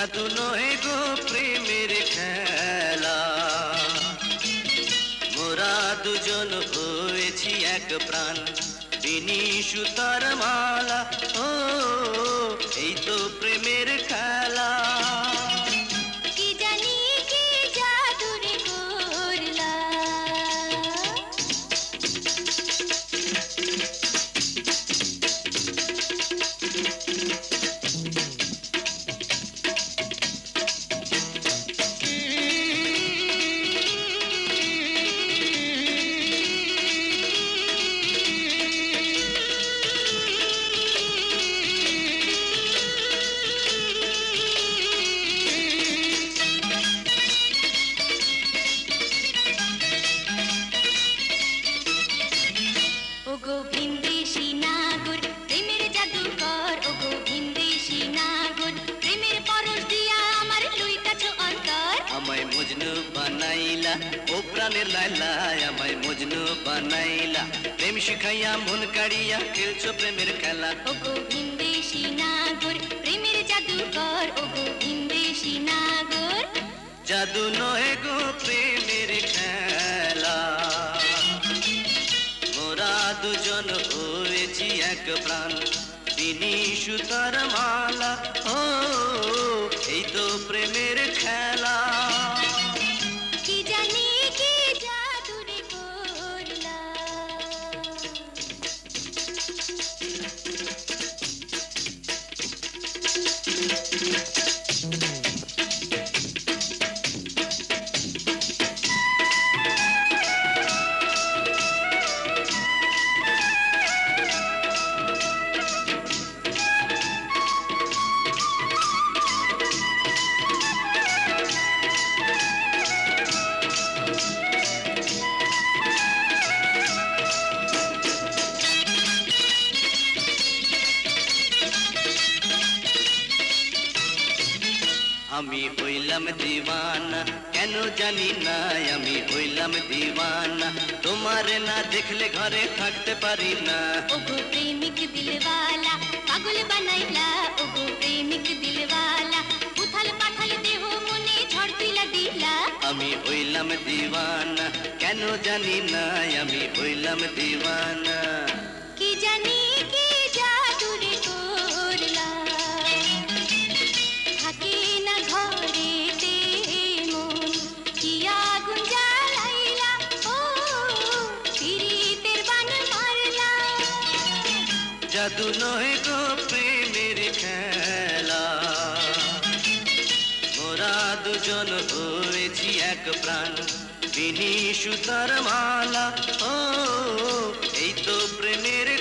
জাদু নহে গো প্রেমের খেলা মোরা দুজন হয়েছি এক প্রাণ বিনি সুতার মালা ও এই তো প্রাণের লাইলা আমায় মজনু বানাইলা। প্রেম শিখাইয়া মন কাড়িয়া খেলছো প্রেমের খেলা। ওগো ভিনদেশি নাগর প্রেমের জাদুকর ওগো ভিনদেশি নাগর জাদু নয় গো প্রেমের খেলা। মোরা দুজন হয়েছি এক প্রাণ। বিনি সুতার মালা। ও এই তো প্রেমের খেলা। আমি হইলাম দিওয়ানা। কেন জানি না আমি হইলাম দিওয়ানা। তোমার না দেখলে ঘরে থাকতে পারি না। ওগো প্রেমিক দিলওয়ালা পাগল বানাইলা। ওগো প্রেমিক দিলওয়ালা উথাল পাথাল দেহ মনে ঝড় তুইলা দিলা। আমি হইলাম দিওয়ানা। কেন জানি না আমি হইলাম দিওয়ানা। কি জানি জাদু নয় গো প্রেমের খেলা। মোরা দুজন হয়েছি এক প্রাণ। বিনি সুতার মালা, ও, এই তো প্রেমের